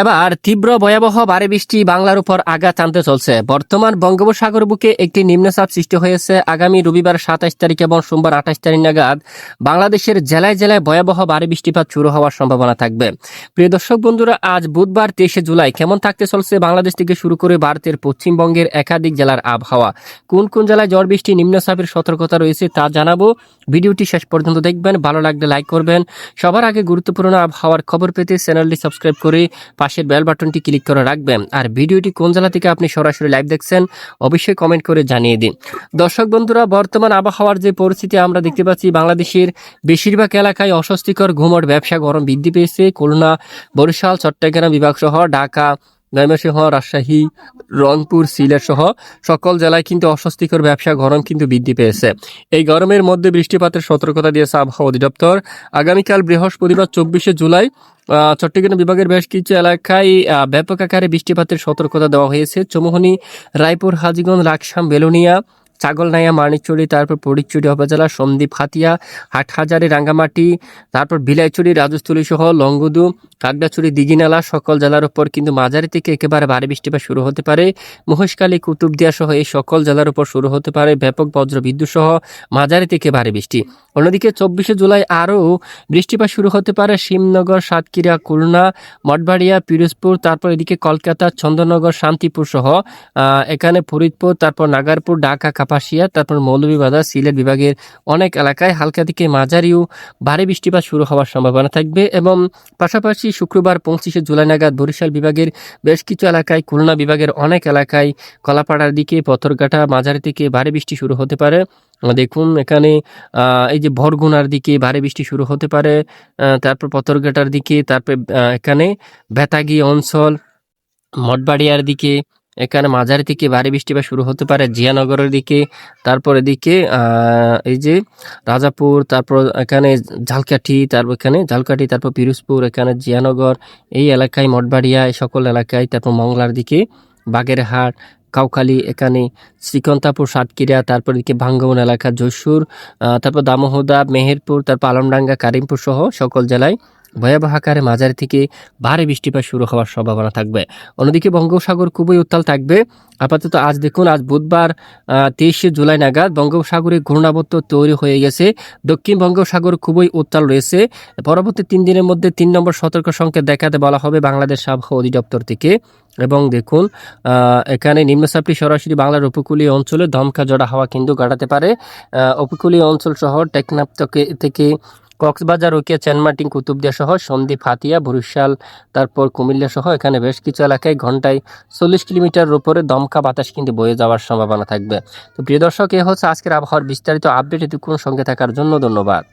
এবার তীব্র ভয়াবহ ভারী বৃষ্টি বাংলার উপর আঘাত আনতে চলছে। বর্তমান বঙ্গোপসাগর বুকে একটি নিম্নচাপ সৃষ্টি হয়েছে। আগামী রবিবার সাতাশ তারিখ এবং সোমবার আঠাশ তারিখ নাগাদ বাংলাদেশের জেলায় জেলায় ভয়াবহ ভারী বৃষ্টিপাত শুরু হওয়ার সম্ভাবনা থাকবে। প্রিয় দর্শক বন্ধুরা, আজ বুধবার তেইশে জুলাই কেমন থাকতে চলছে? বাংলাদেশ থেকে শুরু করে ভারতের পশ্চিমবঙ্গের একাধিক জেলার আবহাওয়া। কোন কোন জেলায় ঝড় বৃষ্টি, নিম্নচাপের সতর্কতা রয়েছে তা জানাব। ভিডিওটি শেষ পর্যন্ত দেখবেন। ভালো লাগলে লাইক করবেন। সবার আগে গুরুত্বপূর্ণ আবহাওয়ার খবর পেতে চ্যানেলটি সাবস্ক্রাইব করে পাশের বেল বাটনটি ক্লিক করে রাখবেন। আর ভিডিওটি কোন জেলা থেকে আপনি সরাসরি লাইভ দেখছেন, অবশ্যই কমেন্ট করে জানিয়ে দিন। দর্শক বন্ধুরা, বর্তমান আবহাওয়ার যে পরিস্থিতি আমরা দেখতে পাচ্ছি, বাংলাদেশের বেশিরভাগ এলাকায় অস্বস্তিকর ঘুমট ব্যবসা গরম বৃদ্ধি পেয়েছে। খুলনা, বরিশাল, চট্টগ্রাম বিভাগ সহ ঢাকা ময়মনসিংহ রাজশাহী, রংপুর, সিলেট সহ সকল জেলায় কিন্তু অস্বস্তিকর ব্যবসা গরম কিন্তু বৃদ্ধি পেয়েছে। এই গরমের মধ্যে বৃষ্টিপাতের সতর্কতা দিয়েছে আবহাওয়া অধিদপ্তর। আগামীকাল বৃহস্পতিবার চব্বিশে জুলাই চট্টগ্রাম বিভাগের বেশ কিছু এলাকায় ব্যাপক আকারে বৃষ্টিপাতের সতর্কতা দেওয়া হয়েছে। চমোহনি, রায়পুর, হাজিগঞ্জ লাকসাম বেলুনিয়া ছাগলনাইয়া মানিকচুরি তারপর পরিচুরি উপজেলা সন্দ্বীপ হাতিয়া হাটহাজারি, রাঙ্গামাটি, তারপর বিলাইচুরি, রাজস্থলী সহ লঙ্গুদু কাকড়াছড়ি দিঘিনালা সকল জেলার উপর কিন্তু মাঝারি থেকে একেবারে ভারী বৃষ্টিপাত শুরু হতে পারে। মহেশখালী, কুতুবদিয়া সহ এই সকল জেলার উপর শুরু হতে পারে ব্যাপক বজ্র বিদ্যুৎ সহ মাঝারি থেকে ভারী বৃষ্টি। অন্যদিকে চব্বিশে জুলাই আরও বৃষ্টিপাত শুরু হতে পারে শিবনগর সাতক্ষীরা, খুলনা, মঠবাড়িয়া, পিরোজপুর, তারপর এদিকে কলকাতা, চন্দননগর, শান্তিপুর সহ এখানে ফরিদপুর, তারপর নাগারপুর, ঢাকা কাপাসিয়া তারপর মৌলভীবাজার সিলেট বিভাগের অনেক এলাকায় হালকা থেকে মাঝারিও ভারী বৃষ্টিপাত শুরু হওয়ার সম্ভাবনা থাকবে এবং পাশাপাশি শুক্রবার পঁচিশে জুলাই নাগাদ বরিশাল বিভাগের বেশ কিছু এলাকায়, খুলনা বিভাগের অনেক এলাকায় কলাপাড়ার দিকে, পথরঘাটা মাঝারি থেকে ভারী বৃষ্টি শুরু হতে পারে। দেখুন এখানে এই যে ভরগুনার দিকে ভারী বৃষ্টি শুরু হতে পারে তারপর পথরঘাটার দিকে, তারপর এখানে বেতাগি অঞ্চল, মঠবাড়িয়ার দিকে এখানে মাঝারি থেকে ভারী বৃষ্টিপাত শুরু হতে পারে জিয়ানগরের দিকে, তারপর এদিকে এই যে রাজাপুর, তারপর এখানে ঝালকাঠি, তারপর এখানে ঝালকাঠি, তারপর পিরোজপুর, এখানে জিয়ানগর, এই এলাকায় মঠবাড়িয়া, এই সকল এলাকায়, তারপর মংলার দিকে বাগেরহাট, কাউখালী, এখানে শ্রীকন্তাপুর, সাতক্ষীরা, তারপর এদিকে ভাঙ্গমন এলাকা, যশোর তারপর দামোহদা, মেহেরপুর, তারপর আলমডাঙ্গা, কারিমপুর সহ সকল জেলায় ভয়াবহ আকারে মাঝারি থেকে ভারী বৃষ্টিপাত শুরু হওয়ার সম্ভাবনা থাকবে। অন্যদিকে বঙ্গোপসাগর খুবই উত্তাল থাকবে। আপাতত আজ দেখুন, আজ বুধবার তেইশে জুলাই নাগাদ বঙ্গোপসাগরে ঘূর্ণাবর্ত তৈরি হয়ে গেছে। দক্ষিণ বঙ্গোপসাগর খুবই উত্তাল রয়েছে। পরবর্তী তিন দিনের মধ্যে তিন নম্বর সতর্ক সংকেত দেখাতে বলা হবে বাংলাদেশ আবহাওয়া অধিদপ্তর থেকে। এবং দেখুন এখানে নিম্নচাপটি সরাসরি বাংলার উপকূলীয় অঞ্চলে দমকা জড়া হাওয়া কিন্তু কাটাতে পারে। উপকূলীয় অঞ্চল সহ টেকনাফ থেকে- থেকে কক্সবাজার রোকিয়া চেনমাটি, কুতুবদিয়া সহ সন্দ্বীপ, হাতিয়া, বরিশাল, তারপর কুমিল্লা সহ এখানে বেশ কিছু এলাকায় ঘন্টায় চল্লিশ কিলোমিটার উপরে দমকা বাতাস কিন্তু বয়ে যাওয়ার সম্ভাবনা থাকবে। তো প্রিয় দর্শক, এ হচ্ছে আজকের আবহাওয়ার বিস্তারিত আপডেট। এটুকুন সঙ্গে থাকার জন্য ধন্যবাদ।